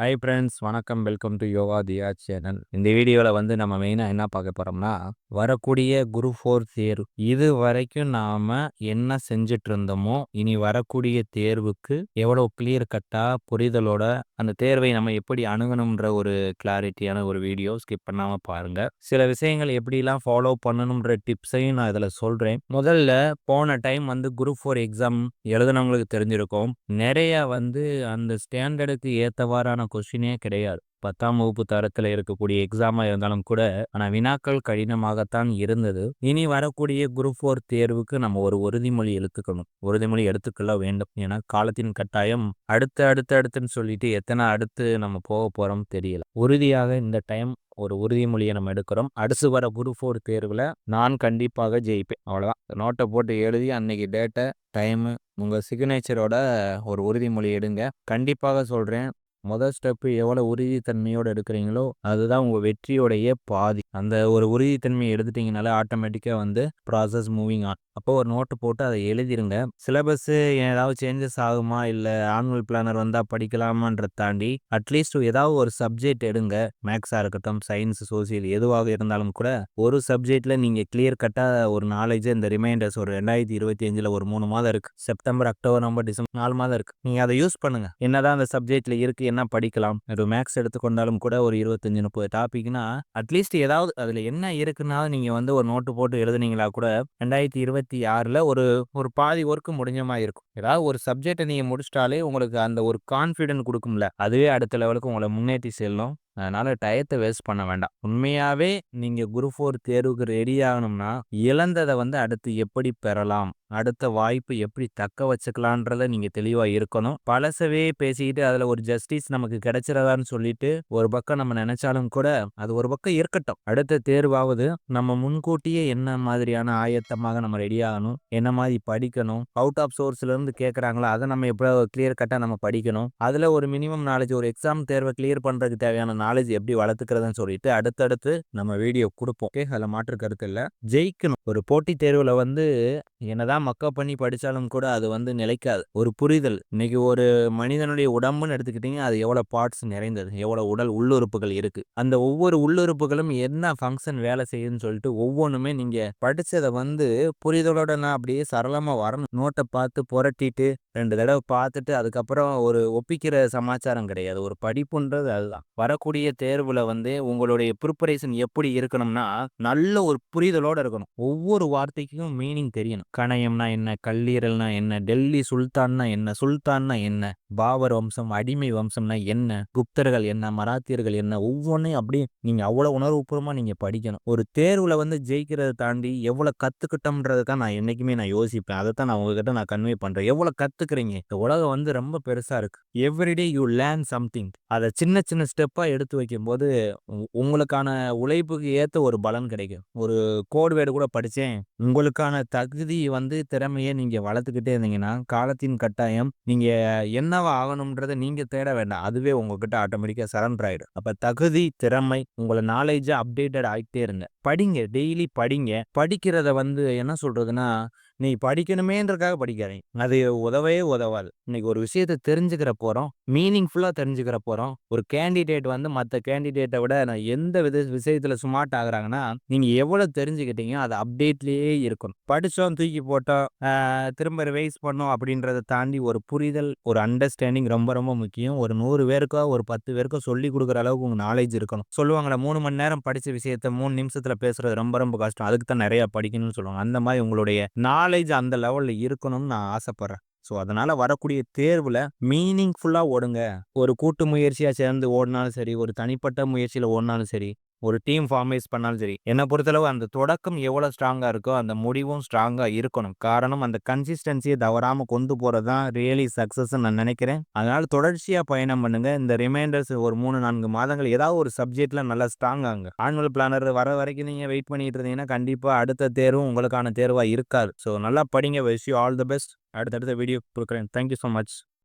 Hi friends வணக்கம். Welcome to yoga Diya channel இந்த வீடியோவில் வந்து நம்ம மெயினாக என்ன பார்க்க போகிறோம்னா வரக்கூடிய குரு ஃபோர் தேர்வு. இது வரைக்கும் நாம் என்ன செஞ்சுட்டு இருந்தோமோ இனி வரக்கூடிய தேர்வுக்கு எவ்வளோ கிளியர் கட்டாக புரிதலோட அந்த தேர்வை நம்ம எப்படி அணுகணுன்ற ஒரு கிளாரிட்டியான ஒரு வீடியோ ஸ்கிப் பண்ணாமல் பாருங்கள் சில விஷயங்கள் எப்படிலாம் ஃபாலோ பண்ணணுன்ற டிப்ஸையும் நான் இதில் சொல்கிறேன் முதல்ல போன டைம் வந்து குரூப் ஃபோர் எக்ஸாம் எழுதுனவங்களுக்கு தெரிஞ்சிருக்கும். நிறைய வந்து அந்த ஸ்டாண்டர்டுக்கு ஏற்றவாறான கொஸ்டினே கிடையாது. பத்தாம் வகுப்பு தரத்தில் இருக்கக்கூடிய எக்ஸாமாக இருந்தாலும் கூட ஆனால் வினாக்கள் கடினமாகத்தான் இருந்தது. இனி வரக்கூடிய குரூப் ஃபோர் தேர்வுக்கு நம்ம ஒரு உறுதிமொழி எடுத்துக்கணும். உறுதிமொழி எடுத்துக்கொள்ள வேண்டும். ஏன்னா காலத்தின் கட்டாயம் அடுத்து அடுத்து அடுத்துன்னு சொல்லிட்டு எத்தனை அடுத்து நம்ம போக போகிறோம் தெரியல. உறுதியாக இந்த டைம் ஒரு உறுதிமொழியை நம்ம எடுக்கிறோம். அடுத்து வர குரூப் ஃபோர் தேர்வில் நான் கண்டிப்பாக ஜெயிப்பேன். அவ்வளோதான் நோட்டை போட்டு எழுதி அன்னைக்கு டேட்டை டைமு உங்கள் சிக்னேச்சரோட ஒரு உறுதிமொழி எடுங்க. கண்டிப்பாக சொல்கிறேன் முதல் ஸ்டெப்பு எவ்வளோ உறுதித்தன்மையோடு எடுக்கிறீங்களோ அதுதான் உங்கள் வெற்றியோடைய பாதி. அந்த ஒரு உறுதித்தன்மையை எடுத்துட்டிங்கனாலே ஆட்டோமேட்டிக்காக வந்து ப்ராசஸ் மூவிங் ஆன் அப்போ ஒரு நோட்டு போட்டு அதை எழுதிருங்க. சிலபஸ்ஸு ஏதாவது சேஞ்சஸ் ஆகுமா? இல்லை ஆனுவல் பிளானர் வந்தால் படிக்கலாமான்றத தாண்டி அட்லீஸ்ட் ஏதாவது ஒரு சப்ஜெக்ட் எடுங்க. மேக்ஸாக இருக்கட்டும் சயின்ஸ் சோசியல் எதுவாக இருந்தாலும் கூட ஒரு சப்ஜெக்டில் நீங்கள் கிளியர் கட்டாக ஒரு நாலேஜ் இந்த ரிமைண்டர்ஸ் ஒரு ரெண்டாயிரத்தி இருபத்தி அஞ்சில் ஒரு மூணு மாதம் இருக்குது செப்டம்பர் அக்டோபர் நவம்பர் டிசம்பர் நாலு மாதம் இருக்குது நீங்கள் அதை யூஸ் பண்ணுங்கள் என்னதான் அந்த சப்ஜெக்டில் இருக்குது என்ன படிக்கலாம்? ஒரு மேக்ஸ் எடுத்துக்கொண்டாலும் கூட ஒரு இருபத்தஞ்சு முப்பது டாபிக்னா அட்லீஸ்ட் ஏதாவது அதில் என்ன இருக்குன்னா நீங்கள் வந்து ஒரு நோட்டு போட்டு எழுதுனீங்களா கூட ரெண்டாயிரத்தி இருபத்தி ஆறில் ஒரு ஒரு பாதி ஒர்க்கு முடிஞ்ச மாதிரி இருக்கும். ஏதாவது ஒரு சப்ஜெக்டை நீங்கள் முடிச்சிட்டாலே உங்களுக்கு அந்த ஒரு கான்ஃபிடென்ட் கொடுக்கும்ல. அதுவே அடுத்த லெவலுக்கு உங்களை முன்னேற்றி செல்லும். அதனால் டயத்தை வேஸ்ட் பண்ண வேண்டாம். உண்மையாகவே நீங்கள் குரூப் ஃபோர் தேர்வுக்கு ரெடி ஆகணும்னா இழந்ததை வந்து அடுத்து எப்படி பெறலாம்? அடுத்த வாய்ப்பு எப்படி தக்க வச்சுக்கலான்றத நீங்கள் தெளிவாக இருக்கணும். பழசவே பேசிக்கிட்டு அதில் ஒரு ஜஸ்டிஸ் நமக்கு கிடைச்சிடாதான்னு சொல்லிட்டு ஒரு பக்கம் நம்ம நினைச்சாலும் கூட அது ஒரு பக்கம் இருக்கட்டும். அடுத்த தேர்வாவது நம்ம முன்கூட்டியே என்ன மாதிரியான ஆயத்தமாக நம்ம ரெடி ஆகணும் என்ன மாதிரி படிக்கணும் அவுட் ஆஃப் சோர்ஸ்ல இருந்து கேட்குறாங்களோ அதை நம்ம எப்படியோ கிளியர் கட்டாக நம்ம படிக்கணும். அதில் ஒரு மினிமம் நாலேஜ் ஒரு எக்ஸாம் தேர்வை கிளியர் பண்ணுறதுக்கு தேவையான நாலேஜ் எப்படி வளர்த்துக்கிறதுன்னு சொல்லிட்டு அடுத்தடுத்து நம்ம வீடியோ கொடுப்போம். ஓகே அதில் மாற்று கருத்து இல்லை. ஜெயிக்கணும். ஒரு போட்டித் தேர்வில் வந்து என்னதான் மக்கப் பண்ணி படித்தாலும் கூட அது வந்து நிலைக்காது. ஒரு புரிதல். இன்னைக்கு ஒரு மனிதனுடைய உடம்புன்னு எடுத்துக்கிட்டிங்க அது எவ்வளோ பார்ட்ஸ் நிறைந்தது எவ்வளோ உடல் உள்ளுறுப்புகள் இருக்குது அந்த ஒவ்வொரு உள்ளுறுப்புகளும் என்ன ஃபங்க்ஷன் வேலை செய்யுதுன்னு சொல்லிட்டு ஒவ்வொன்றுமே நீங்கள் படித்ததை வந்து புரிதலோட நான் அப்படியே சரளமாக வரணும். நோட்டை பார்த்து புரட்டிட்டு ரெண்டு தடவை பார்த்துட்டு அதுக்கப்புறம் ஒரு ஒப்பிக்கிற சமாச்சாரம் கிடையாது. ஒரு படிப்புன்றது அதுதான். வரக்கூடிய தேர்வில் வந்து உங்களுடைய ப்ரிப்பரேஷன் எப்படி இருக்கணும்னா நல்ல ஒரு புரிதலோடு இருக்கணும். ஒவ்வொரு வார்த்தைக்கும் மீனிங் தெரியணும். கணயம்னா என்ன? கல்லீரல்னா என்ன? டெல்லி சுல்தான்னா என்ன? சுல்தான்னா என்ன? பாபர் வம்சம் அடிமை வம்சம்னா என்ன? குப்தர்கள் என்ன? மராத்தியர்கள் என்ன? ஒவ்வொன்றையும் அப்படியே நீங்கள் அவ்வளோ உணர்வுபூர்வமாக நீங்கள் படிக்கணும். ஒரு தேர்வில் வந்து ஜெயிக்கிறத தாண்டி எவ்வளோ கற்றுக்கிட்டோம்ன்றது தான் நான் என்றைக்குமே நான் யோசிப்பேன். அதை தான் நான் உங்ககிட்ட நான் கன்வே பண்ணுறேன் எவ்வளோ கற்றுக்குறீங்க இந்த உலகம் வந்து ரொம்ப பெருசாக இருக்குது எவ்ரிடே யூ லேர்ன் சம்திங் அதை சின்ன சின்ன ஸ்டெப்பாக எடுத்து வைக்கும்போது உங்களுக்கான உழைப்புக்கு ஏற்ற ஒரு பலன் கிடைக்கும். ஒரு கோட் வேர்டு கூட படித்தேன் உங்களுக்கான தகுதி வந்து திறமையை நீங்கள் வளர்த்துக்கிட்டே இருந்தீங்கன்னா காலத்தின் கட்டாயம் நீங்கள் என்னவா ஆகணும்ன்றதை நீங்க தேட வேண்டாம். அதுவே உங்ககிட்ட ஆட்டோமேட்டிக்கா சரண்டர் ஆகிடும் அப்போ தகுதி திறமை உங்களை நாலேஜா அப்டேட்டட் ஆகிட்டே இருங்க. படிங்க டெய்லி படிங்க. படிக்கிறத வந்து என்ன சொல்றதுன்னா நீ படிக்கணுமேன்றக்காக படிக்காதீங்க. அது உதவே உதவாது. இன்னைக்கு ஒரு விஷயத்த தெரிஞ்சுக்கிற போகிறோம் மீனிங்ஃபுல்லாக தெரிஞ்சுக்கிற போகிறோம் ஒரு கேண்டிடேட் வந்து மற்ற கேண்டிடேட்டை விட நான் எந்த வித விஷயத்தில் ஸ்மார்ட் ஆகுறாங்கன்னா நீங்கள் எவ்வளோ தெரிஞ்சுக்கிட்டீங்க அது அப்டேட்லேயே இருக்கணும். படித்தோம் தூக்கி போட்டோம் திரும்ப ரிவைஸ் பண்ணோம் அப்படின்றத தாண்டி ஒரு புரிதல் ஒரு அண்டர்ஸ்டாண்டிங் ரொம்ப ரொம்ப முக்கியம். ஒரு நூறு பேருக்கோ ஒரு பத்து பேருக்கோ சொல்லி கொடுக்குற அளவுக்கு உங்கள் நாலேஜ் இருக்கணும். சொல்லுவாங்களே மூணு மணி நேரம் படித்த விஷயத்த மூணு நிமிஷத்தில் பேசுறது ரொம்ப ரொம்ப கஷ்டம். அதுக்கு தான் நிறையா படிக்கணும்னு சொல்லுவாங்க. அந்த மாதிரி உங்களுடைய நாலு நாலேஜ் அந்த லெவலில் இருக்கணும்னு நான் ஆசைப்பட்றேன். ஸோ அதனால் வரக்கூடிய தேர்வில் மீனிங்ஃபுல்லாக ஓடுங்க. ஒரு கூட்டு முயற்சியாக சேர்ந்து ஓடினாலும் சரி ஒரு தனிப்பட்ட முயற்சியில் ஓடினாலும் சரி ஒரு டீம் ஃபார்மைஸ் பண்ணாலும் சரி என்னை பொறுத்தளவு அந்த தொடக்கம் எவ்வளோ ஸ்ட்ராங்காக இருக்கோ அந்த முடிவும் ஸ்ட்ராங்காக இருக்கணும். காரணம் அந்த கன்சிஸ்டன்சியை தவறாமல் கொண்டு போகிறது தான் ரியலி சக்ஸஸ்ன்னு நான் நினைக்கிறேன். அதனால் தொடர்ச்சியாக பயணம் பண்ணுங்கள் இந்த ரிமைண்டர்ஸ் ஒரு மூணு நான்கு மாதங்கள் ஏதாவது ஒரு சப்ஜெக்டில் நல்லா ஸ்ட்ராங்காங்க ஆனுவல் பிளானர் வர வரைக்கும் நீங்கள் வெயிட் பண்ணிட்டு இருந்தீங்கன்னா கண்டிப்பாக அடுத்த தேர்வும் உங்களுக்கான தேர்வாக இருக்காது. ஸோ நல்லா படிங்க wish you all the best அடுத்தடுத்த வீடியோ கொடுக்குறேன். Thank you so much